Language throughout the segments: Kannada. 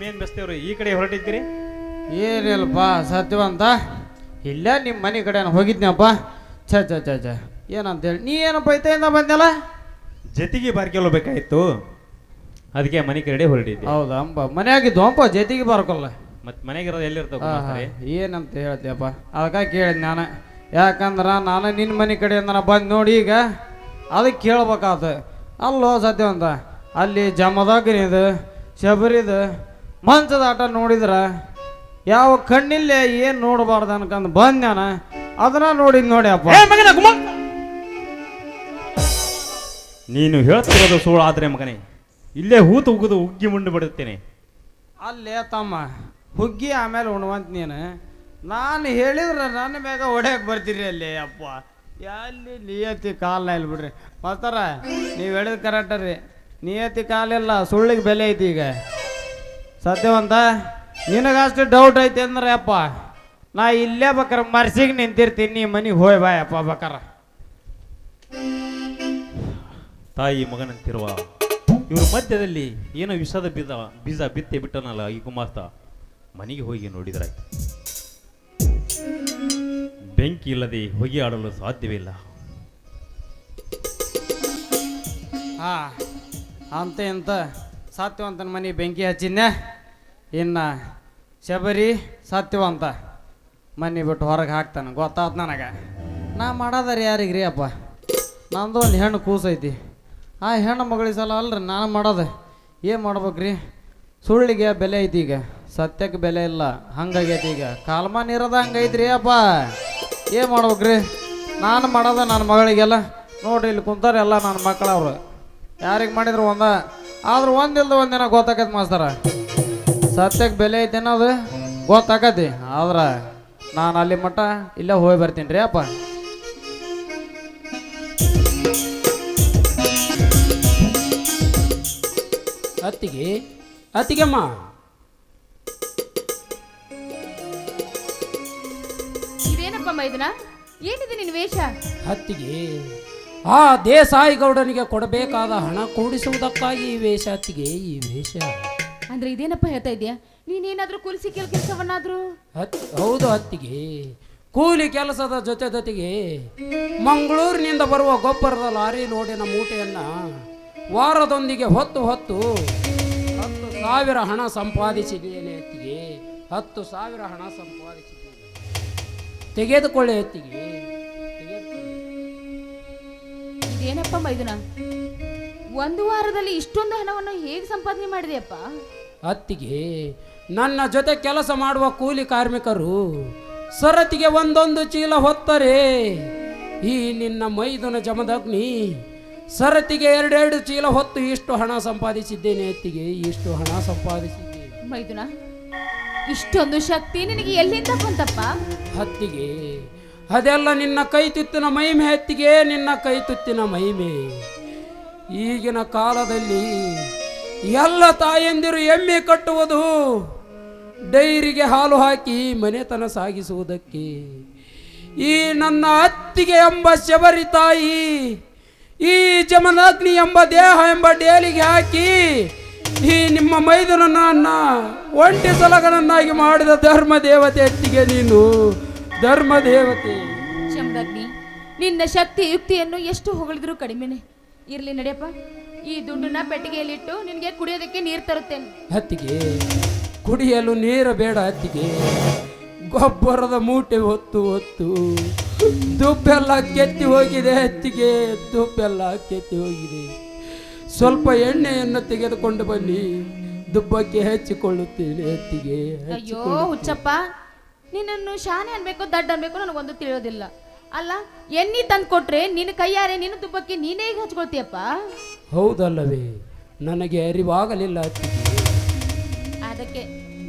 ಮೇನ್ ಬೆಸ್ತೇವ್ರಿ ಈ ಕಡೆ ಹೊರಟಿದ್ದೀರಿ? ಏನಿಲ್ಲಪ್ಪ ಸತ್ಯವಂತ. ಇಲ್ಲ ನಿಮ್ಮ ಮನೆ ಕಡೆ ಹೋಗಿದ್ನಪ್ಪ. ಛ ಛ ಛ ಏನಂತ ಹೇಳಿ ನೀ ಏನಪ್ಪ ಐತೆಯಿಂದ ಬಂದಲ್ಲ ಜತಿಗೆ ಬಾರ್ಕೆಲ್ಲ ಬೇಕಾಗಿತ್ತು. ಅದಕ್ಕೆ ಮನೆ ಕಡೆ ಹೊರಟಿದ್ದೆ. ಹೌದಾ ಅಂಬ. ಮನೆಯಾಗಿದ್ದು ಅಂಪ ಜೊತೆಗೆ ಬಾರ್ಕೊಲ್ಲ ಮತ್ ಮನೆಗಿರೋದು ಎಲ್ಲಿರ್ತಾವ ಏನಂತ ಹೇಳ್ತೀಯಪ್ಪ? ಅದಕ್ಕೆ ಕೇಳಿದ್ ನಾನು. ಯಾಕಂದ್ರೆ ನಾನು ನಿನ್ನ ಮನೆ ಕಡೆಯಿಂದ ಬಂದು ನೋಡಿ ಈಗ ಅದಕ್ಕೆ ಕೇಳ್ಬೇಕಾತ. ಅಲ್ಲೋ ಸತ್ಯವಂತ ಅಲ್ಲಿ ಜಮದಾಗನಿದು ಶಬರಿದು ಮಂಚದ ಆಟ ನೋಡಿದ್ರೆ ಯಾವ ಕಣ್ಣಿಲ್ಲೇ ಏನು ನೋಡಬಾರ್ದು ಅನ್ಕಂದು ಬಂದ್ಯಾನ ನಾನು ಅದನ್ನ ನೋಡಿ ನೋಡಿ ಅಪ್ಪ. ನೀನು ಹೇಳ್ತಿರೋದು ಸುಳ್ಳು ಆದ್ರೆ ಮಗನೇ ಇಲ್ಲೇ ಹೂತು ಉಗಿದು ಉಗ್ಗಿ ಮುಂಡು ಬಿಡುತ್ತೇನೆ. ಅಲ್ಲೇ ತಮ್ಮ ಹುಗ್ಗಿ ಆಮೇಲೆ ಉಣ್ವಂತ ನೀನು. ನಾನು ಹೇಳಿದ್ರೆ ನನ್ನ ಬೇಗ ಹೊಡೆಯಕ್ಕೆ ಬರ್ತೀರಿ ಅಲ್ಲಿ ಅಪ್ಪ. ಎಲ್ಲಿ ನಿಯತಿ ಕಾಲ ಇಲ್ಲ ಬಿಡ್ರಿ. ಮಾಸ್ತರ ನೀವು ಹೇಳಿದ ಕರೆಕ್ಟ್ ರೀ. ನಿಯತಿ ಕಾಲಿಲ್ಲ ಸುಳ್ಳಿಗೆ ಬೆಲೆ ಐತಿ ಈಗ. ಸತ್ಯವಂತ ನಿನಗಷ್ಟು ಡೌಟ್ ಐತೆ ಅಂದ್ರೆ ಅಪ್ಪ ನಾ ಇಲ್ಲೇ ಬೇಕಾರ ಮರ್ಸಿಗೆ ನಿಂತಿರ್ತೀನಿ ನೀ ಮನೆಗೆ ಹೋಯ್ ಬಾಯ್ ಅಪ್ಪ ಬೇಕಾರ. ತಾಯಿ ಮಗನಂತಿರುವ ಇವ್ರ ಮಧ್ಯದಲ್ಲಿ ಏನೋ ವಿಷದ ಬೀಜ ಬೀಜ ಬಿತ್ತೆ ಬಿಟ್ಟನಲ್ಲ ಈ ಕುಮಾರ್ತ. ಮನೆಗೆ ಹೋಗಿ ನೋಡಿದ್ರೆ ಬೆಂಕಿ ಇಲ್ಲದೆ ಹೊಗೆ ಆಡಲು ಸಾಧ್ಯವಿಲ್ಲ ಹಾ ಅಂತ ಇಂತ ಸತ್ಯವಂತನ ಮನೆ ಬೆಂಕಿ ಹಚ್ಚಿದ್ನೆ. ಇನ್ನು ಶಬರಿ ಸತ್ಯವಂತ ಮನೆ ಬಿಟ್ಟು ಹೊರಗೆ ಹಾಕ್ತಾನೆ. ಗೊತ್ತಾತ್ ನನಗೆ. ನಾ ಮಾಡೋದಾರ ಯಾರಿಗೆ ರೀ ಅಪ್ಪ? ನಂದು ಒಂದು ಹೆಣ್ಣು ಕೂಸೈತಿ. ಆ ಹೆಣ್ಣು ಮಗಳಿಗೆ ಸಲ ಅಲ್ರಿ, ನಾನು ಮಾಡೋದು. ಏನು ಮಾಡ್ಬೇಕ್ರಿ? ಸುಳ್ಳಿಗೆ ಬೆಲೆ ಐತಿ ಈಗ. ಸತ್ಯಕ್ಕೆ ಬೆಲೆ ಇಲ್ಲ. ಹಂಗಾಗೈತಿ ಈಗ. ಕಾಲ್ಮಾನ್ ಇರೋದ ಹಂಗೈತ್ರಿ ಅಪ್ಪ. ಏನು ಮಾಡ್ಬೇಕ್ರಿ? ನಾನು ಮಾಡೋದ ನನ್ನ ಮಗಳಿಗೆಲ್ಲ. ನೋಡ್ರಿ, ಇಲ್ಲಿ ಕುಂತಾರೆ ಎಲ್ಲ ನನ್ನ ಮಕ್ಕಳವ್ರು. ಯಾರಿಗೆ ಮಾಡಿದ್ರು ಒಂದ? ಆದ್ರೆ ಒಂದಿಲ್ದ ಒಂದಿನ ಗೊತ್ತಾಕತ್ ಮಾಸ್ತರ. ಸತ್ಯಕ್ಕೆ ಬೆಲೆ ಐತಿ ಅನ್ನೋದು ಗೊತ್ತಾಕತಿ ಆದ್ರೆ ನಾನು ಅಲ್ಲಿ ಮಟ್ಟ ಇಲ್ಲೇ ಹೋಗಿ ಬರ್ತೀನಿ ರೀ ಅಪ್ಪ. ಅತ್ತಿಗೆ ಅತ್ತಿಗೆಮ್ಮ. ಇದೇನಪ್ಪ ಮೈದನ? ಏನಿದೆ ನಿನ್ನ ವೇಷ? ಅತ್ತಿಗೆ ಆ ದೇಸಾಯಿ ಗೌಡನಿಗೆ ಕೊಡಬೇಕಾದ ಹಣ ಕೂಡಿಸುವುದಕ್ಕಾಗಿ ಈ ವೇಷ ಅತ್ತಿಗೆ ಈ ವೇಷ. ಅಂದ್ರೆ ಇದೇನಪ್ಪ ಹೇಳ್ತಾ ಇದೀಯಾ ನೀನೇನಾದ್ರೂ ಕುಲ್ಸಿ ಕೆಲ ಕೆಲಸವನ್ನಾದ್ರೂ? ಹತ್ ಹೌದು ಅತ್ತಿಗೆ. ಕೂಲಿ ಕೆಲಸದ ಜೊತೆ ಜೊತೆಗೆ ಮಂಗಳೂರಿನಿಂದ ಬರುವ ಗೊಬ್ಬರದ ಲಾರಿ ಲೋಡಿನ ಮೂಟೆಯನ್ನ ವಾರದೊಂದಿಗೆ ಹೊತ್ತು ಹೊತ್ತು ಹತ್ತು ಸಾವಿರ ಹಣ ಸಂಪಾದಿಸಿದ್ದೇನೆ ಅತ್ತಿಗೆ. ಹತ್ತು ಸಾವಿರ ಹಣ ಸಂಪಾದಿಸಿದ್ದೇನೆ. ತೆಗೆದುಕೊಳ್ಳಿ ಅತ್ತಿಗೆ. ತೆಗೆದುಕೊಳ್ಳಿ. ಇದೇನಪ್ಪ ಮೈದುನ? ಒಂದು ವಾರದಲ್ಲಿ ಇಷ್ಟೊಂದು ಹಣವನ್ನು ಹೇಗೆ ಸಂಪಾದನೆ ಮಾಡಿದೆಯಪ್ಪ ಅತ್ತಿಗೆ ನನ್ನ ಜೊತೆ ಕೆಲಸ ಮಾಡುವ ಕೂಲಿ ಕಾರ್ಮಿಕರು ಸರತಿಗೆ ಒಂದೊಂದು ಚೀಲ ಹೊತ್ತರೆ. ಈ ನಿನ್ನ ಮೈದುನ ಜಮದಗ್ನಿ ಸರತಿಗೆ ಎರಡೆರಡು ಚೀಲ ಹೊತ್ತು ಇಷ್ಟು ಹಣ ಸಂಪಾದಿಸಿದ್ದೇನೆ ಅತ್ತಿಗೆ ಇಷ್ಟು ಹಣ ಸಂಪಾದಿಸಿದ್ದೇನೆ. ಮೈದುನ ಇಷ್ಟೊಂದು ಶಕ್ತಿ ನಿನಗೆ ಎಲ್ಲಿಂದ ಬಂತಪ್ಪ? ಹತ್ತಿಗೆ ಅದೆಲ್ಲ ನಿನ್ನ ಕೈ ತುತ್ತಿನ ಮಹಿಮೆ ಹತ್ತಿಗೆ ನಿನ್ನ ಕೈ ತುತ್ತಿನ ಮಹಿಮೆ. ಈಗಿನ ಕಾಲದಲ್ಲಿ ಎಲ್ಲ ತಾಯಂದಿರು ಎಮ್ಮೆ ಕಟ್ಟುವುದು, ಡೈರಿಗೆ ಹಾಲು ಹಾಕಿ ಮನೆತನ ಸಾಗಿಸುವುದಕ್ಕೆ. ಈ ನನ್ನ ಅತ್ತಿಗೆ ಎಂಬ ಶಬರಿ ತಾಯಿ, ಈ ಜಮನಾಗ್ನಿ ಎಂಬ ದೇಹ ಎಂಬ ಡೇಲಿಗೆ ಹಾಕಿ, ಈ ನಿಮ್ಮ ಮೈದುನನ್ನ ಒಂಟಿ ಸಲಗನನ್ನಾಗಿ ಮಾಡಿದ ಧರ್ಮ ದೇವತೆ ಅತ್ತಿಗೆ ನೀನು. ಧರ್ಮ ದೇವತೆ ಶಂಭಗ್ನಿ ನಿನ್ನ ಶಕ್ತಿ ಯುಕ್ತಿಯನ್ನು ಎಷ್ಟು ಹೊಗಳಿದ್ರು ಕಡಿಮೆನೆ. ಇರ್ಲಿ ನಡೆಯಪ್ಪ ಈ ದುಡ್ಡನ್ನ ಪೆಟ್ಟಿಗೆಯಲ್ಲಿಟ್ಟು ನಿನಗೆ ಕುಡಿಯೋದಕ್ಕೆ ನೀರು ತರುತ್ತೇನೆ. ಹತ್ತಿಗೆ ಕುಡಿಯಲು ನೀರು ಬೇಡ ಹತ್ತಿಗೆ. ಗೊಬ್ಬರದ ಮೂಟೆ ಹೊತ್ತು ಹೊತ್ತು ದುಬ್ಬೆಲ್ಲ ಕೆತ್ತಿ ಹೋಗಿದೆ ಹತ್ತಿಗೆ ದುಬ್ಬೆಲ್ಲ ಕೆತ್ತಿ ಹೋಗಿದೆ. ಸ್ವಲ್ಪ ಎಣ್ಣೆಯನ್ನು ತೆಗೆದುಕೊಂಡು ಬನ್ನಿ ದುಬ್ಬಕ್ಕೆ ಹಚ್ಚಿಕೊಳ್ಳುತ್ತೇನೆ ಹತ್ತಿಗೆ ಅಯ್ಯೋ ಹುಚ್ಚಪ್ಪ ನಿನ್ನನ್ನು ಶಾನೆ ಅನ್ಬೇಕು ದಡ್ಡ ಅನ್ಬೇಕು ನನಗೊಂದು ತಿಳಿಯೋದಿಲ್ಲ. ಅಲ್ಲ ಎಣ್ಣಿ ತಂದು ಕೊಟ್ರೆ ನಿನ್ನ ಕೈಯಾರೆ ನಿನ್ನ ತುಪ್ಪಕ್ಕೆ ನೀನೇ ಈಗ ಹಚ್ಕೊಳ್ತೀಯಪ್ಪ? ಹೌದಲ್ಲವೇ? ನನಗೆ ಅರಿವಾಗಲಿಲ್ಲ ಅದಕ್ಕೆ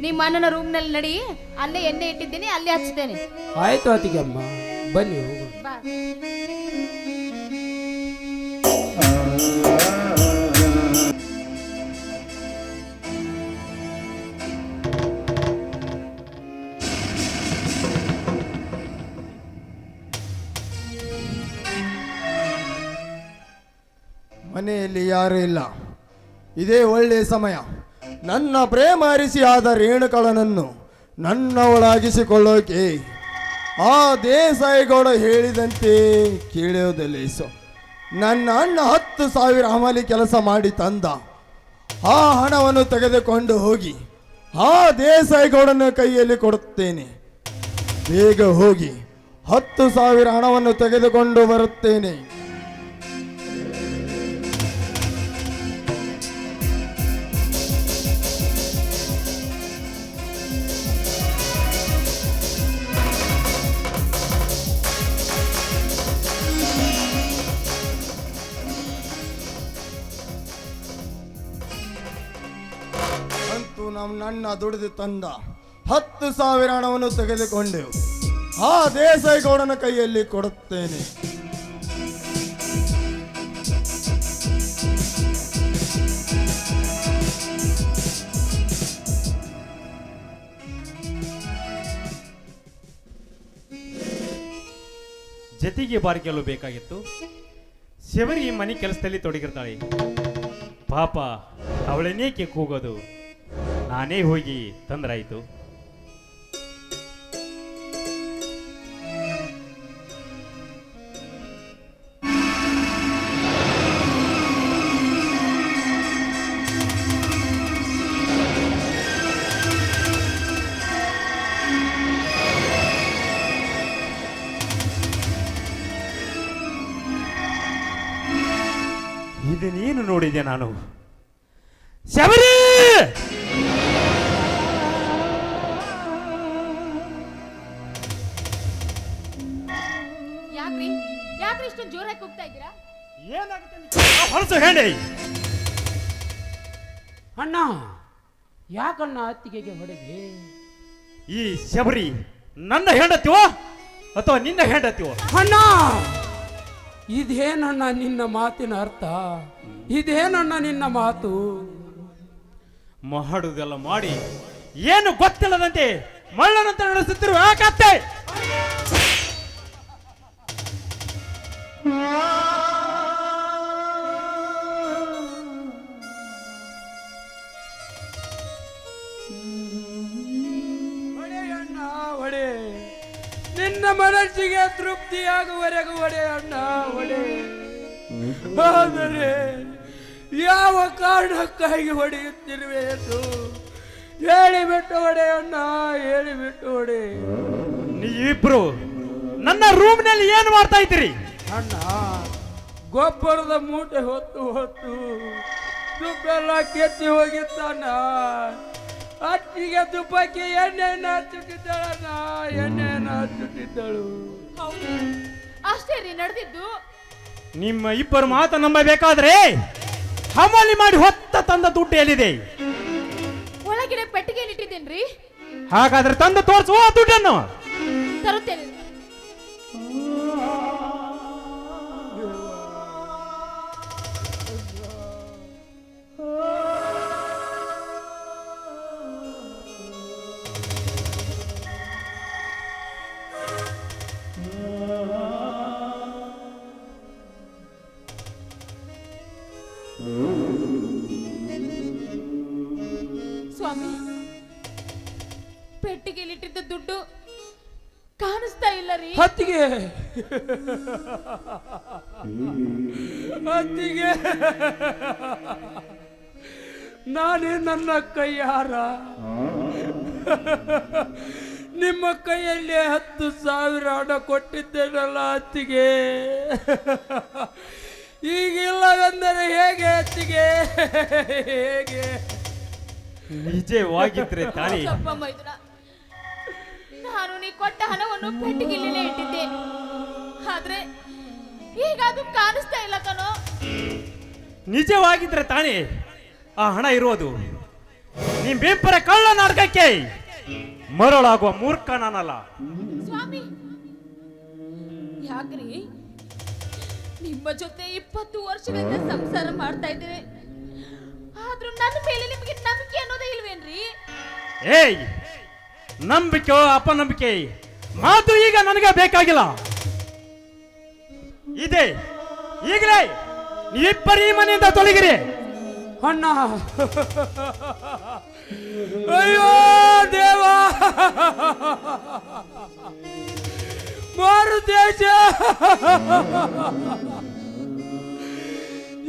ನಿಮ್ಮ ಅಣ್ಣನ ರೂಮ್ನಲ್ಲಿ ನಡಿ ಅಲ್ಲೇ ಎಣ್ಣೆ ಇಟ್ಟಿದ್ದೀನಿ ಅಲ್ಲೇ ಹಚ್ತೇನೆ. ಆಯ್ತು ಅತಿಗೆ ಅಮ್ಮ ಬನ್ನಿ ಹೋಗೋಣ. ಬಾ. ಮನೆಯಲ್ಲಿ ಯಾರೂ ಇಲ್ಲ. ಇದೇ ಒಳ್ಳೆಯ ಸಮಯ. ನನ್ನ ಪ್ರೇಮ ಅರಿಸಿ ಆದ ರೇಣುಕಳನನ್ನು ನನ್ನವಳಾಗಿಸಿಕೊಳ್ಳೋಕೆ ಆ ದೇಸಾಯಿಗೌಡ ಹೇಳಿದಂತೆ ಕೇಳುವುದಿಲ್ಲ ಸೊ ನನ್ನ ಅಣ್ಣ ಹತ್ತು ಸಾವಿರ ಅಮಲಿ ಕೆಲಸ ಮಾಡಿ ತಂದ. ಆ ಹಣವನ್ನು ತೆಗೆದುಕೊಂಡು ಹೋಗಿ ಆ ದೇಸಾಯಿಗೌಡನ ಕೈಯಲ್ಲಿ ಕೊಡುತ್ತೇನೆ. ಬೇಗ ಹೋಗಿ ಹತ್ತು ಸಾವಿರ ಹಣವನ್ನು ತೆಗೆದುಕೊಂಡು ಬರುತ್ತೇನೆ. ನನ್ನ ದುಡಿದು ತಂದ ಹತ್ತು ಸಾವಿರ ಹಣವನ್ನು ತೆಗೆದುಕೊಂಡೆವು ಆ ದೇಸಾಯಿಗೌಡನ ಕೈಯಲ್ಲಿ ಕೊಡುತ್ತೇನೆ. ಜತೆಗೆ ಬಾರಿಕೆಯಲು ಬೇಕಾಗಿತ್ತು. ಶಬರಿ ಮನೆ ಕೆಲಸದಲ್ಲಿ ತೊಡಗಿರ್ತಾಳೆ. ಪಾಪ, ಅವಳನ್ನೇಕೆ ಕೂಗೋದು? ನಾನೇ ಹೋಗಿ ತಂದ್ರಾಯ್ತು. ಇದನ್ನೇನು ನೋಡಿದೆ ನಾನು? ಶಬರಿ! ಹೇಳಿ. ಅಣ್ಣ ಯಾಕಣ್ಣ ಅತ್ತಿಗೆಗೆ ಹೊಡೆದಿ? ಈ ಶಬರಿ ನನ್ನ ಹೆಂಡತಿವೋ ಅಥವಾ ನಿನ್ನ ಹೆಂಡತಿವೋ? ಅಣ್ಣ ಇದೇನಣ್ಣ ನಿನ್ನ ಮಾತಿನ ಅರ್ಥ? ಇದೇನಣ್ಣ ನಿನ್ನ ಮಾತು? ಮಾಡುವುದೆಲ್ಲ ಮಾಡಿ ಏನು ಗೊತ್ತಿಲ್ಲದಂತೆ ಮಳ್ಳನಂತ ನಡೆಸುತ್ತಿರುವ ಯಾಕತ್ತೆ ನಿನ್ನ ಮನಸ್ಸಿಗೆ ತೃಪ್ತಿಯಾಗುವವರೆಗೂ ಒಡೆ ಅಣ್ಣ ಒಡೆ. ಆದರೆ ಯಾವ ಕಾರಣಕ್ಕಾಗಿ ಹೊಡೆಯುತ್ತಿರುವೆ ಎಂದು ಹೇಳಿಬಿಟ್ಟು ಒಡೆ ಅಣ್ಣ ಹೇಳಿಬಿಟ್ಟು ಹೊಡೆ ಇಬ್ರು ನನ್ನ ರೂಮ್ನಲ್ಲಿ ಏನು ಮಾಡ್ತಾ ಇದ್ದೀರಿ? ಅಣ್ಣ ಗೊಬ್ಬರದ ಮೂಟೆ ಹೊತ್ತು ಹೊತ್ತು ದುಡ್ಡೆಲ್ಲ ಕೆತ್ತಿ ಹೋಗಿತ್ತಣ್ಣ ಅತ್ತಿಗೆ ತುಪ್ಪಕ್ಕೆ ಎಣ್ಣೆಯನ್ನು ಹಚ್ಚುತ್ತಿದ್ದಳಣ್ಣ ಎಣ್ಣೆಯನ್ನು ಹಚ್ಚುತ್ತಿದ್ದಳು. ಅಷ್ಟೇ ರೀ ನಡೆದಿದ್ದು. ನಿಮ್ಮ ಇಬ್ಬರು ಮಾತು ನಂಬಬೇಕಾದ್ರೆ ಹಮಾಲಿ ಮಾಡಿ ಹೊತ್ತ ತಂದ ದುಡ್ಡು ಎಲ್ಲಿದೆ? ಒಳಗಡೆ ಪೆಟ್ಟಿಗೆಯಲ್ಲಿ ಇಟ್ಟಿದ್ದೇನ್ರಿ ಹಾಗಾದ್ರೆ ತಂದು ತೋರಿಸುವ ಆ ದುಡ್ಡನ್ನು. ತರುತ್ತೇನೆ. ಸ್ವಾಮಿ. ಪೆಟ್ಟಿಗೆಯಲ್ಲಿಟ್ಟಿದ್ದ ದುಡ್ಡು ಕಾಣಿಸ್ತಾ ಇಲ್ಲ ರೀ. ಹತ್ತಿಗೆ. ಹತ್ತಿಗೆ. ನಾನೇ ನನ್ನ ಕೈಯಾರ. ನಿಮ್ಮ ಕೈಯಲ್ಲಿ ಹತ್ತು ಸಾವಿರ ಹಣ ಕೊಟ್ಟಿದ್ದೇನಲ್ಲ ಹತ್ತಿಗೆ. ಈಗಿಲ್ಲವೆಂದರೆ ಹೇಗೆ ಹತ್ತಿಗೆ? ಹೇಗೆ? ನಿಜವಾಗಿದ್ರೆ ಸ್ವಲ್ಪ ಮೈದುನ ನಾನು ನೀ ಕೊಟ್ಟ ಹಣವನ್ನು ಪೆಟ್ಟಿಗೆಯಲ್ಲೇ ಇಟ್ಟಿದ್ದೆ. ಆದ್ರೆ ಈಗ ಅದು ಕಾಣಿಸ್ತಾ ಇಲ್ಲ ಕಣೋ. ನಿಜವಾಗಿದ್ರೆ ತಾನೇ ಆ ಹಣ ಇರೋದು ನಿಮ್ಮಿಬ್ಬರ ಕಳ್ಳ ನಾಟಕಕ್ಕೆ ಮರಳಾಗುವ ಮೂರ್ಖ ನಾನಲ್ಲ. ಸ್ವಾಮಿ ಯಾಕ್ರಿ? ನಿಮ್ಮ ಜೊತೆ ಇಪ್ಪತ್ತು ವರ್ಷಗಳಿಂದ ಸಂಸಾರ ಮಾಡ್ತಾ ಇದ್ದೇನೆ. ಆದ್ರೂ ನನ್ನ ಮೇಲೆ ನಿಮಗೆ ನಂಬಿಕೆ ಅನ್ನೋದೇ ಇಲ್ವೇನ್ರಿ? ಏಯ್, ನಂಬಿಕೆ, ಅಪನಂಬಿಕೆ, ಮಾತು ಈಗ ನನಗೆ ಬೇಕಾಗಿಲ್ಲ. ಇದೆ, ಈಗಲೇ ನೀವಿಬ್ಬರು ಈ ಮನೆಯಿಂದ ತೊಲಗಿರಿ. ಅಣ್ಣ. ಅಯ್ಯೋ, ದೇವ. ಮಾರುತೇಶ.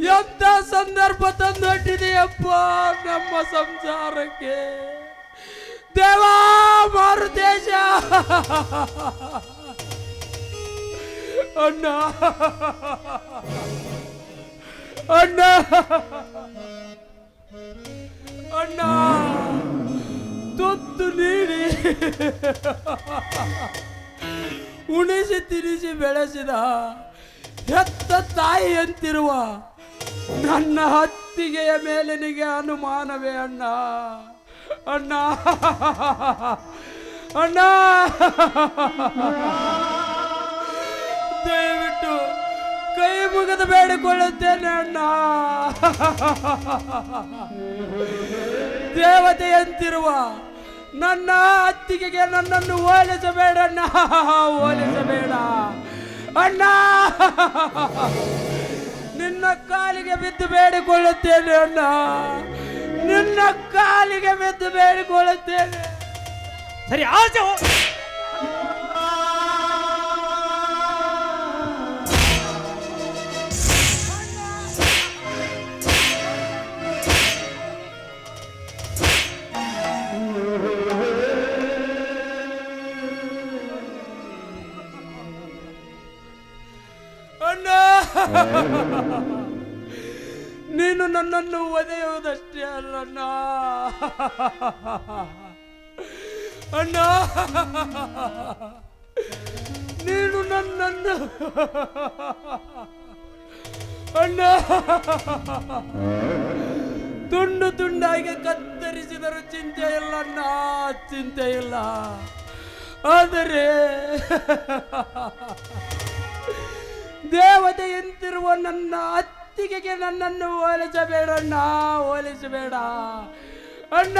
ಎಂತ ಸಂದರ್ಭ ತಂದೊಡ್ಡಿದೆಯಪ್ಪ ನಮ್ಮ ಸಂಸಾರಕ್ಕೆ ದೇವಾ ಮಾರುತೇಶ ಅಣ್ಣ ಅಣ್ಣ ಅಣ್ಣ ತುತ್ತು ನೀಡಿ ಉಣಿಸಿ ತಿನಿಸಿ ಬೆಳೆಸಿದ ಹೆತ್ತ ತಾಯಿಯಂತಿರುವ ನನ್ನ ಹತ್ತಿಗೆಯ ಮೇಲೆ ನಿಗೆ ಅನುಮಾನವೇ ಅಣ್ಣ. ಅಣ್ಣ. ಅಣ್ಣ. ದಯವಿಟ್ಟು ಕೈ ಮುಗಿದು ಬೇಡಿಕೊಳ್ಳುತ್ತೇನೆ ಅಣ್ಣ. ದೇವತೆಯಂತಿರುವ ನನ್ನ ಅತ್ತಿಗೆಗೆ ನನ್ನನ್ನು ಹೋಲಿಸಬೇಡ ಅಣ್ಣ. ಹೋಲಿಸಬೇಡ. ಅಣ್ಣ. ನಿನ್ನ ಕಾಲಿಗೆ ಬಿದ್ದು ಬೇಡಿಕೊಳ್ಳುತ್ತೇನೆ ಅಣ್ಣ. ನಿನ್ನ ಕಾಲಿಗೆ ಬಿದ್ದು ಬೇಡಿಕೊಳ್ಳುತ್ತೇನೆ. ಸರಿ ಆಚೆ ನೀನು ನನ್ನನ್ನು ಒದೆಯುವುದಷ್ಟೇ ಅಲ್ಲಣ್ಣ ಅಣ್ಣ. ನೀನು ನನ್ನನ್ನು. ಅಣ್ಣ. ತುಂಡು ತುಂಡಾಗಿ ಕತ್ತರಿಸಿದರೂ ಚಿಂತೆ ಇಲ್ಲ ಅಣ್ಣ. ಚಿಂತೆ ಇಲ್ಲ. ಆದರೆ ದೇವತೆಯಂತಿರುವ ನನ್ನ ಅತ್ತಿಗೆಗೆ ನನ್ನನ್ನು ಹೋಲಿಸಬೇಡಣ್ಣ ಹೋಲಿಸಬೇಡ. ಅಣ್ಣ!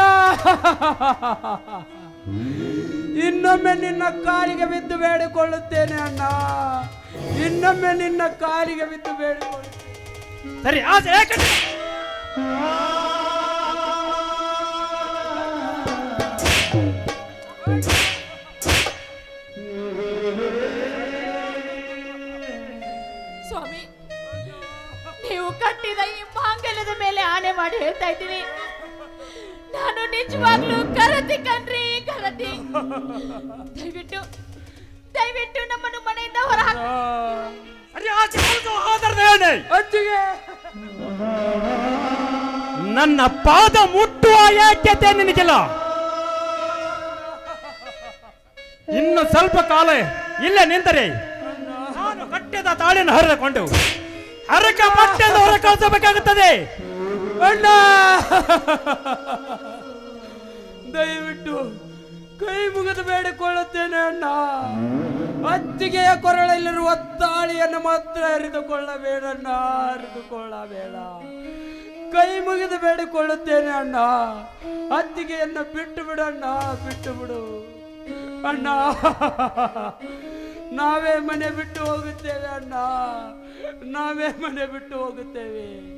ಇನ್ನೊಮ್ಮೆ ನಿನ್ನ ಕಾಲಿಗೆ ಬಿದ್ದು ಬೇಡಿಕೊಳ್ಳುತ್ತೇನೆ, ಅಣ್ಣ. ಇನ್ನೊಮ್ಮೆ ನಿನ್ನ ಕಾಲಿಗೆ ಬಿದ್ದು ಬೇಡಿಕೊಳ್ಳುತ್ತೇನೆ. ಸರಿ ಮಾಂಗಲ್ಯದ ಮಾಡಿ ಹೇಳ್ತಾ ಇದ್ದೀನಿ. ನಾನು ನಿಜವಾಗ್ಲೂ ಕರತಿ ಕಣ್ರಿ ಕರತಿ ದಯವಿಟ್ಟು ದಯವಿಟ್ಟು ನಮ್ಮನ್ನು ಮನೆಯಿಂದ ಹೊರ ನನ್ನ ಪಾದ ಮುಟ್ಟುವ ಯಾಕ್ಯತೆ ನಿನಗೆಲ್ಲ. ಇನ್ನು ಸ್ವಲ್ಪ ಕಾಲ ಇಲ್ಲೇ ನಿಂತರೆ. ನಾನು ಕಟ್ಟಿದ ತಾಳಿನ ಹರಿದುಕೊಂಡು ಹರಕ ಮತ್ತೆ ಹೊರ ಕಳಿಸಬೇಕಾಗುತ್ತದೆ ಅಣ್ಣ! ದಯವಿಟ್ಟು ಕೈ ಮುಗಿದು ಬೇಡಿಕೊಳ್ಳುತ್ತೇನೆ ಅಣ್ಣ. ಅತ್ತಿಗೆಯ ಕೊರಳಲ್ಲಿರುವ ತಾಳಿಯನ್ನು ಮಾತ್ರ ಅರಿದುಕೊಳ್ಳಬೇಡಣ್ಣ ಅರಿದುಕೊಳ್ಳಬೇಡ. ಕೈ ಮುಗಿದು ಬೇಡಿಕೊಳ್ಳುತ್ತೇನೆ ಅಣ್ಣ. ಅತ್ತಿಗೆಯನ್ನು ಬಿಟ್ಟು ಬಿಡಣ್ಣ ಬಿಟ್ಟು ಬಿಡು. ಅಣ್ಣ, ನಾವೇ ಮನೆ ಬಿಟ್ಟು ಹೋಗುತ್ತೇವೆ ಅಣ್ಣ. ನಾವೇ ಮನೆ ಬಿಟ್ಟು ಹೋಗುತ್ತೇವೆ.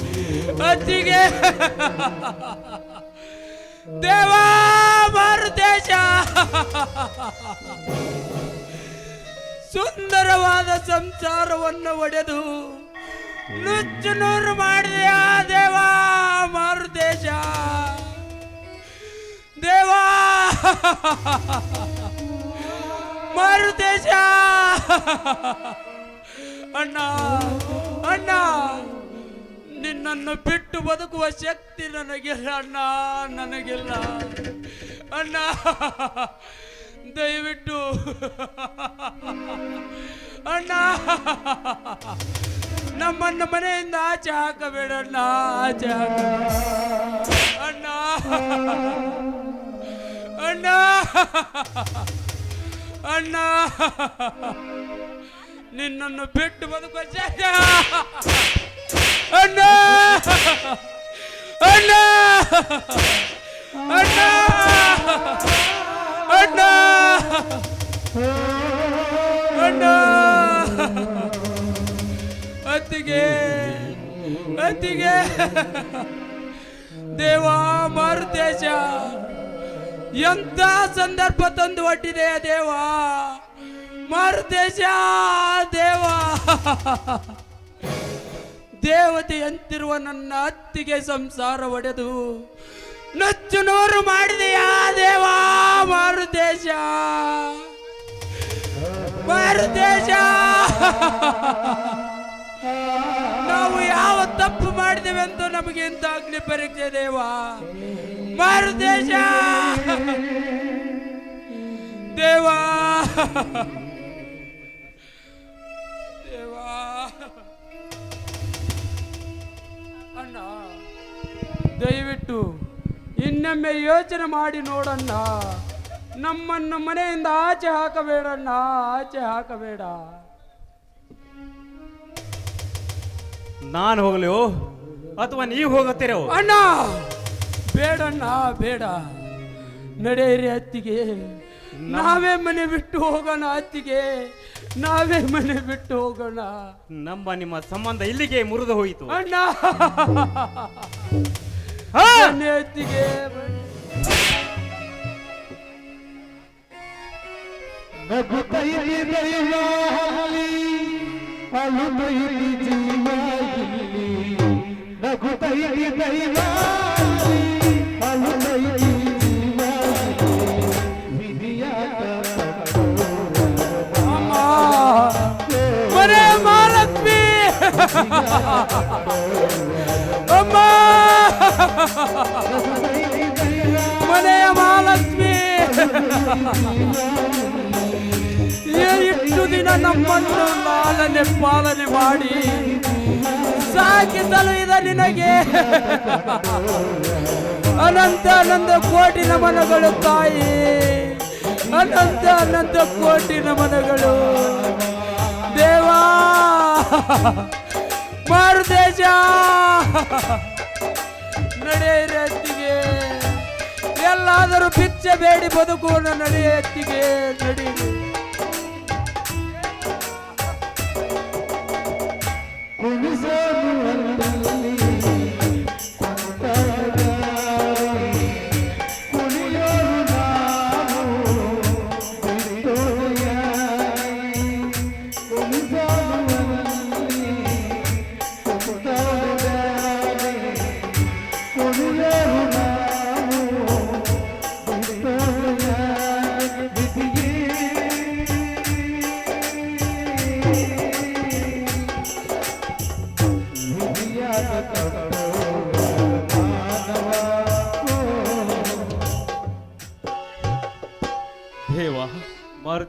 ಅತ್ತಿಗೆ ದೇವಾ, ಭಾರತೇಶ. ಸುಂದರವಾದ ಸಂಸಾರವನ್ನು ಒಡೆದು ನುಚ್ಚು ನೂರು ಮಾಡಿದೆಯಾ, ದೇವಾ, ಮಾರುತೇಶ? ದೇವಾ. ಮಾರುತೇಶ. ಅಣ್ಣ ಅಣ್ಣ. ನಿನ್ನನ್ನು ಬಿಟ್ಟು ಬದುಕುವ ಶಕ್ತಿ ನನಗಿಲ್ಲ ಅಣ್ಣ ನನಗಿಲ್ಲ. ಅಣ್ಣ, ದಯವಿಟ್ಟು. ಅಣ್ಣ, ನಮ್ಮನ್ನು ಮನೆಯಿಂದ ಆಚೆ ಹಾಕಬೇಡಣ್ಣ ಆಚೆ ಹಾಕ ಅಣ್ಣ ಅಣ್ಣ ನಿನ್ನನ್ನು ಬಿಟ್ಟು ಬದುಕುವ ಸಾಧ್ಯ ಅಣ್ಣ! ಅಣ್ಣ! ಅಣ್ಣ! ಅಣ್ಣ! ಅಣ್ಣ! ಅತ್ತಿಗೆ ಅತ್ತಿಗೆ. ದೇವ, ಮಾರುತೇಶ ಎಂತ ಸಂದರ್ಭ ತಂದು ಒಟ್ಟಿದೆಯ ದೇವ? ಮಾರುತೇಶ, ದೇವ. ದೇವತೆ ಅಂತಿರುವ ನನ್ನ ಅತ್ತಿಗೆ ಸಂಸಾರ ಒಡೆದು. ನಚ್ಚು ನೂರು ಮಾಡಿದೆಯಾ ದೇವಾ? ಮಾರುತೇಶ. ಮಾರುತೇಶ. ನಾವು ಯಾವ ತಪ್ಪು ಮಾಡಿದೇವೆ ಅಂತ ನಮಗೆ ಇಂಥ ಅಗ್ನಿ ಪರೀಕ್ಷೆ ದೇವ? ಮಾರುತೇಶ. ದೇವಾ ದೇವ. ದಯವಿಟ್ಟು ಇನ್ನೊಮ್ಮೆ ಯೋಚನೆ ಮಾಡಿ ನೋಡಣ್ಣ. ನಮ್ಮನ್ನು ಮನೆಯಿಂದ ಆಚೆ ಹಾಕಬೇಡಣ್ಣ ಆಚೆ ಹಾಕಬೇಡ. ನಾನು ಹೋಗಲು ಅಥವಾ ನೀವು ಹೋಗತ್ತೀರೋ? ಅಣ್ಣ ಬೇಡಣ್ಣ ಬೇಡ. ನಡೆಯಿರಿ ಅತ್ತಿಗೆ. ನಾವೇ ಮನೆ ಬಿಟ್ಟು ಹೋಗೋಣ ಅತ್ತಿಗೆ. ನಾವೇ ಮನೆ ಬಿಟ್ಟು ಹೋಗೋಣ. ನಮ್ಮ ನಿಮ್ಮ ಸಂಬಂಧ ಇಲ್ಲಿಗೆ ಮುರಿದು ಹೋಯಿತು. ಅಣ್ಣ. ಹಾ! ಬನ್ನಿ ಅತ್ತಿಗೆ ಬನ್ನಿ. ಅಮ್ಮ ಮನೆ ಮಹಾಲಕ್ಷ್ಮಿ ಅಮ್ಮ ಮನೆಯ ಮಹಾಲಕ್ಷ್ಮಿ. ಇಷ್ಟು ದಿನ ನಮ್ಮನ್ನು ಲಾಲನೆ ಪಾಲನೆ ಮಾಡಿ ಸಾಕಿಸಲು ಇದ ನಿನಗೆ. ಅನಂತ ಅನಂತ ಕೋಟಿ ನಮನಗಳು ತಾಯಿ. ಅನಂತ ಅನಂತ ಕೋಟಿ ನಮನಗಳು. ದೇವಾ. ಮಾರುದೇಶ ನಡೆಯಿರಿ ಅತ್ತಿಗೆ. ಎಲ್ಲಾದರೂ ಭಿಚ್ಚ ಬೇಡಿ ಬದುಕುವ ನಡೆಯತ್ತಿಗೆ ಅತ್ತಿಗೆ. ಕುಣಿಸೋದು ದೇವ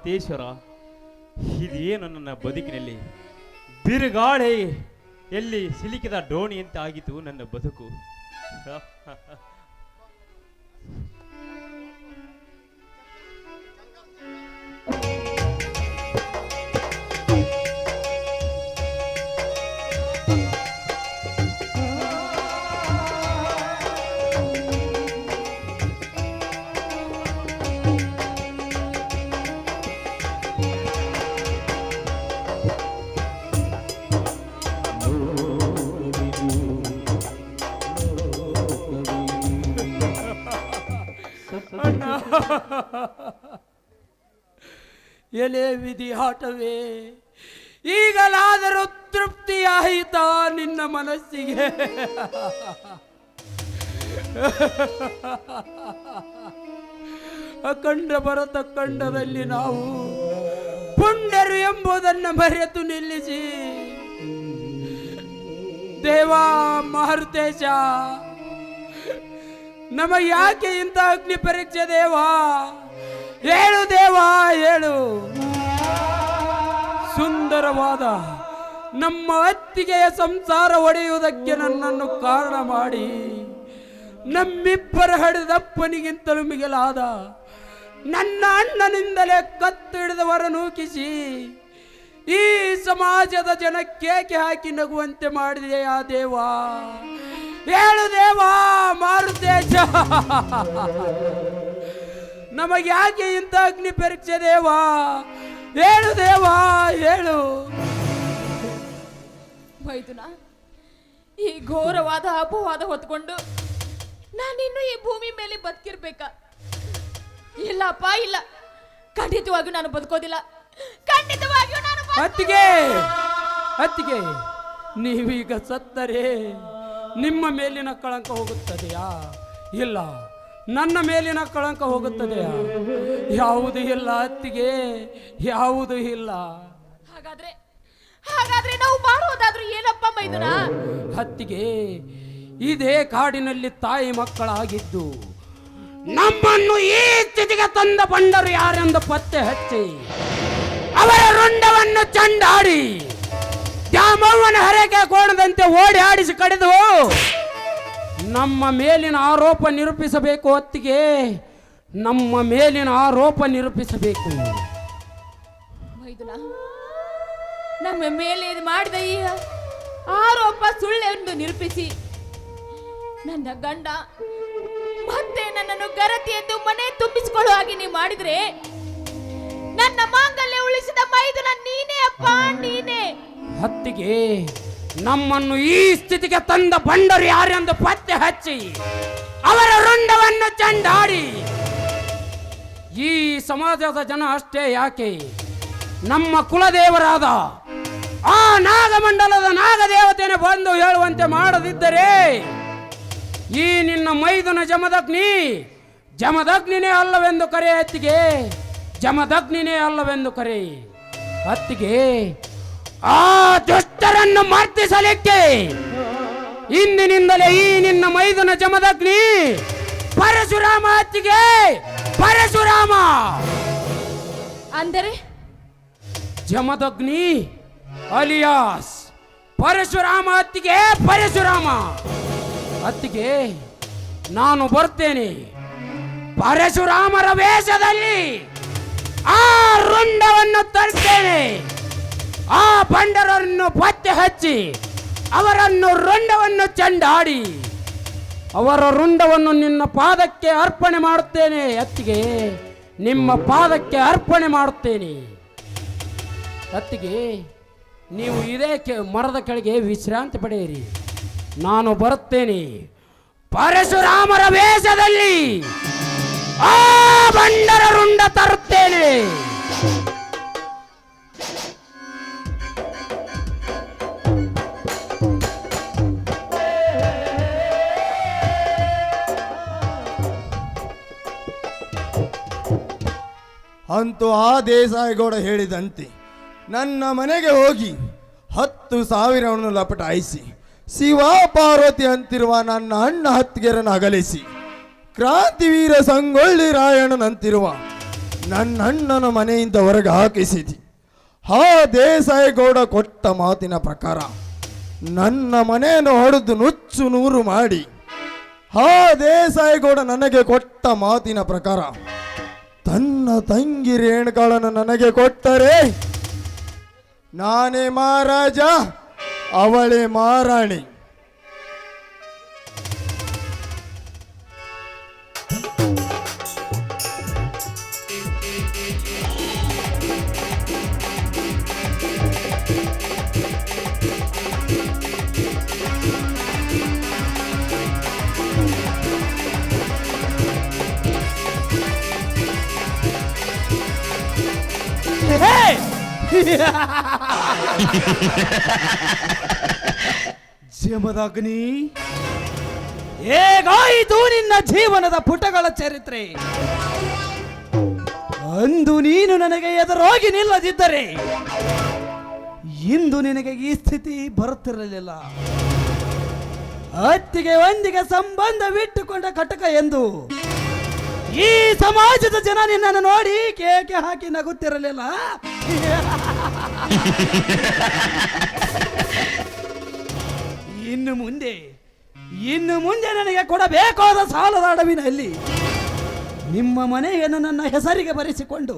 ಮಾರುತೇಶ್ವರ ಇದೇನು ನನ್ನ ಬದುಕಿನಲ್ಲಿ? ಬಿರುಗಾಳಿ ಎಲ್ಲಿ ಸಿಲುಕಿದ ಡೋಣಿ ಅಂತ ಆಗಿತ್ತು ನನ್ನ ಬದುಕು. ಎಲೆ ವಿಧಿ ಹಾಟವೇ ಈಗಲಾದರೂ ತೃಪ್ತಿಯಾಯಿತಾ ನಿನ್ನ ಮನಸ್ಸಿಗೆ. ಅಖಂಡ ಭರತ ಖಂಡದಲ್ಲಿ ನಾವು ಪುಂಡರು ಎಂಬುದನ್ನು ಮರೆತು ನಿಲ್ಲಿಸಿ. ದೇವಾ ಮಾರುತೇಶ ನಮಗೆ ಯಾಕೆ ಇಂಥ ಅಗ್ನಿ ಪರೀಕ್ಷೆ ದೇವಾ? ಹೇಳು ದೇವಾ, ಹೇಳು. ಸುಂದರವಾದ ನಮ್ಮ ಅತ್ತಿಗೆಯ ಸಂಸಾರ ಒಡೆಯುವುದಕ್ಕೆ ನನ್ನನ್ನು ಕಾರಣ ಮಾಡಿ, ನಮ್ಮಿಬ್ಬರ ಹಡಿದಪ್ಪನಿಗಿಂತಲೂ ಮಿಗಿಲಾದ ನನ್ನ ಅಣ್ಣನಿಂದಲೇ ಕತ್ತು ಹಿಡಿದವರ ನೂಕಿಸಿ, ಈ ಸಮಾಜದ ಜನ ಕೇಕೆ ಹಾಕಿ ನಗುವಂತೆ ಮಾಡಿದೆಯಾ ದೇವಾ? ಹೇಳು ದೇವಾ ಮಾರುತೇಶ ನಮಗೆ ಯಾಕೆ ಇಂಥ ಅಗ್ನಿ ಪರೀಕ್ಷೆ ದೇವಾ? ಹೇಳು ದೇವಾ ಹೇಳು. ಬೈದುನಾ ಈ ಘೋರವಾದ ಅಪವಾದ ಹೊತ್ಕೊಂಡು ನಾನಿನ್ನು ಈ ಭೂಮಿ ಮೇಲೆ ಬದುಕಿರ್ಬೇಕ? ಇಲ್ಲಪ್ಪ ಇಲ್ಲ. ಖಂಡಿತವಾಗಿಯೂ ನಾನು ಬದುಕೋದಿಲ್ಲ. ಖಂಡಿತವಾಗಿಯೂ ನಾನು ಹತ್ತಿಗೆ ಅತ್ತಿಗೆ ಅತ್ತಿಗೆ ನೀವೀಗ ಸತ್ತರೆ. ನಿಮ್ಮ ಮೇಲಿನ ಕಳಂಕ ಹೋಗುತ್ತದೆಯಾ? ಇಲ್ಲ. ನನ್ನ ಮೇಲಿನ ಕಳಂಕ ಹೋಗುತ್ತದೆಯಾ? ಯಾವುದು ಇಲ್ಲ ಅತ್ತಿಗೆ ಯಾವುದು ಇಲ್ಲ. ಹಾಗಾದ್ರೆ ಹಾಗಾದ್ರೆ ನಾವು ಮಾಡುವುದಾದ್ರೂ ಏನಪ್ಪ ಮೈದುನ? ಹತ್ತಿಗೆ ಇದೇ ಕಾಡಿನಲ್ಲಿ ತಾಯಿ ಮಕ್ಕಳಾಗಿದ್ದು ನಮ್ಮನ್ನು ಈ ಸ್ಥಿತಿಗೆ ತಂದ ಬಂಡರು ಯಾರೆಂದು ಪತ್ತೆ ಹಚ್ಚಿ ಅವರ ರುಂಡವನ್ನು ಚಂಡಾಡಿ ದ್ಯಾಮವ್ವನ ಹರಕೆ ಕೋಣದಂತೆ ಓಡಿ ಆಡಿಸಿ ಕಡಿದು ನಮ್ಮ ಮೇಲಿನ ಆರೋಪ ನಿರೂಪಿಸಬೇಕು ಹೊತ್ತಿಗೆ ನಮ್ಮ ಮೇಲಿನ ಆರೋಪ ನಿರೂಪಿಸಬೇಕು. ನಮ್ಮ ಮೇಲೆ ಮಾಡಿದ ಈ ಆರೋಪ ಸುಳ್ಳೆಂದು ನಿರೂಪಿಸಿ. ನನ್ನ ಗಂಡ ಮತ್ತೆ ನನ್ನನ್ನು ಗರತಿ ಎಂದು ಮನೆ ತುಂಬಿಸಿಕೊಳ್ಳುವ ಹಾಗೆ ನೀವು ಮಾಡಿದ್ರೆ ನನ್ನ ಮಾಂಗಲ್ಯ ಉಳಿಸಿದ ಮೈದುನ ನೀನೇ ಅಪ್ಪ, ನೀನೇ. ಹತ್ತಿಗೆ ನಮ್ಮನ್ನು ಈ ಸ್ಥಿತಿಗೆ ತಂದ ಬಂಡರು ಯಾರೆಂದು ಪತ್ತೆ ಹಚ್ಚಿ ಅವರ ರುಂಡವನ್ನು ಚಂಡಾಡಿ. ಈ ಸಮಾಜದ ಜನ ಅಷ್ಟೇ ಯಾಕೆ? ನಮ್ಮ ಕುಲದೇವರಾದ ಆ ನಾಗಮಂಡಲದ ನಾಗದೇವತೆಯನ್ನು ಬಂದು ಹೇಳುವಂತೆ ಮಾಡದಿದ್ದರೆ ಈ ನಿನ್ನ ಮೈದುನ ಜಮದಗ್ನಿ ಜಮದಗ್ನಿನೇ ಅಲ್ಲವೆಂದು ಕರೆ ಹತ್ತಿಗೆ, ಜಮದಗ್ನಿನೇ ಅಲ್ಲವೆಂದು ಕರೆ ಹತ್ತಿಗೆ ಆ ದುಷ್ಟರನ್ನು ಮರ್ತಿಸಲಿಕ್ಕೆ ಇಂದಿನಿಂದಲೇ ಈ ನಿನ್ನ ಮೈದನ ಜಮದಗ್ನಿ ಪರಶುರಾಮ ಅತ್ತಿಗೆ ಪರಶುರಾಮ! ಅಂದರೆ? ಜಮದಗ್ನಿ ಅಲಿಯಾಸ್ ಪರಶುರಾಮ ಅತ್ತಿಗೆ ಪರಶುರಾಮ! ಅತ್ತಿಗೆ ನಾನು ಬರ್ತೇನೆ ಪರಶುರಾಮರ ವೇಷದಲ್ಲಿ ಆ ರುಂಡವನ್ನು ತರ್ತೇನೆ ಆ ಬಂಡರನ್ನು ಪತ್ತೆ ಹಚ್ಚಿ ಅವರನ್ನು ರುಂಡವನ್ನು ಚಂಡಾಡಿ ಅವರ ರುಂಡವನ್ನು ನಿನ್ನ ಪಾದಕ್ಕೆ ಅರ್ಪಣೆ ಮಾಡುತ್ತೇನೆ, ಅತ್ತಿಗೆ. ನಿಮ್ಮ ಪಾದಕ್ಕೆ ಅರ್ಪಣೆ ಮಾಡುತ್ತೇನೆ. ಅತ್ತಿಗೆ, ನೀವು ಇದೇ ಮರದ ಕೆಳಗೆ ವಿಶ್ರಾಂತಿ ಪಡೆಯಿರಿ. ನಾನು ಬರುತ್ತೇನೆ. ಪರಶುರಾಮರ ವೇಷದಲ್ಲಿ ಆ ಬಂಡರ ರುಂಡ ತರುತ್ತೇನೆ. ಅಂತೂ ಆ ದೇಸಾಯಿಗೌಡ ಹೇಳಿದಂತೆ, ನನ್ನ ಮನೆಗೆ ಹೋಗಿ ಹತ್ತು ಸಾವಿರವನ್ನು ಲಪಟಾಯಿಸಿ, ಶಿವ ಪಾರ್ವತಿ ಅಂತಿರುವ ನನ್ನ ಅಣ್ಣ ಹತ್ತಿಗೆರನ್ನು ಅಗಲಿಸಿ, ಕ್ರಾಂತಿವೀರ ಸಂಗೊಳ್ಳಿ ರಾಯಣ್ಣನಂತಿರುವ ನನ್ನ ಅಣ್ಣನ ಮನೆಯಿಂದ ಹೊರಗೆ ಹಾಕಿಸಿದಿ. ಆ ದೇಸಾಯಿಗೌಡ ಕೊಟ್ಟ ಮಾತಿನ ಪ್ರಕಾರ ನನ್ನ ಮನೆಯನ್ನು ಹೊಡೆದು ನುಚ್ಚು ನೂರು ಮಾಡಿ, ಆ ದೇಸಾಯಿಗೌಡ ನನಗೆ ಕೊಟ್ಟ ಮಾತಿನ ಪ್ರಕಾರ ತನ್ನ ತಂಗಿ ರೇಣುಗಳನ್ನು ನನಗೆ ಕೊಟ್ಟರೆ ನಾನೇ ಮಹಾರಾಜ ಅವಳೇ ಮಹಾರಾಣಿ. ಜಮದಗ್ನಿ ಹೇಗಾಯಿತು ನಿನ್ನ ಜೀವನದ ಪುಟಗಳ ಚರಿತ್ರೆ? ಅಂದು ನೀನು ನನಗೆ ಎದುರಾಗಿ ನಿಲ್ಲದಿದ್ದರೆ ಇಂದು ನಿನಗೆ ಈ ಸ್ಥಿತಿ ಬರುತ್ತಿರಲಿಲ್ಲ. ಅತ್ತಿಗೆ ಒಂದಿಗೆ ಸಂಬಂಧವಿಟ್ಟುಕೊಂಡ ಕಟಕ ಎಂದು ಈ ಸಮಾಜದ ಜನ ನಿನ್ನನ್ನು ನೋಡಿ ಕೇಕೆ ಹಾಕಿ ನಗುತ್ತಿರಲಿಲ್ಲ. ಇನ್ನು ಮುಂದೆ ಇನ್ನು ಮುಂದೆ ನನಗೆ ಕೊಡಬೇಕಾದ ಸಾಲದ ಅಡವಿನಲ್ಲಿ ನಿಮ್ಮ ಮನೆಯನ್ನು ನನ್ನ ಹೆಸರಿಗೆ ಬರೆಸಿಕೊಂಡು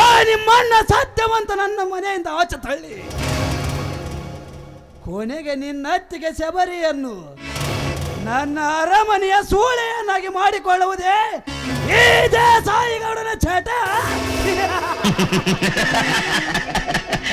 ಆ ನಿಮ್ಮಣ್ಣ ಸತ್ಯವಂತ ನನ್ನ ಮನೆಯಿಂದ ಆಚೆ ತಳ್ಳಿ. ಕೊನೆಗೆ ನಿನ್ನ ಅತ್ತಿಗೆ ಶಬರಿಯನ್ನು ನನ್ನ ಅರಮನೆಯ ಸೂಳೆಯನ್ನಾಗಿ ಮಾಡಿಕೊಳ್ಳುವುದೇ ಈ ದೇಸಾಯಿಗೌಡನ ಚಟ.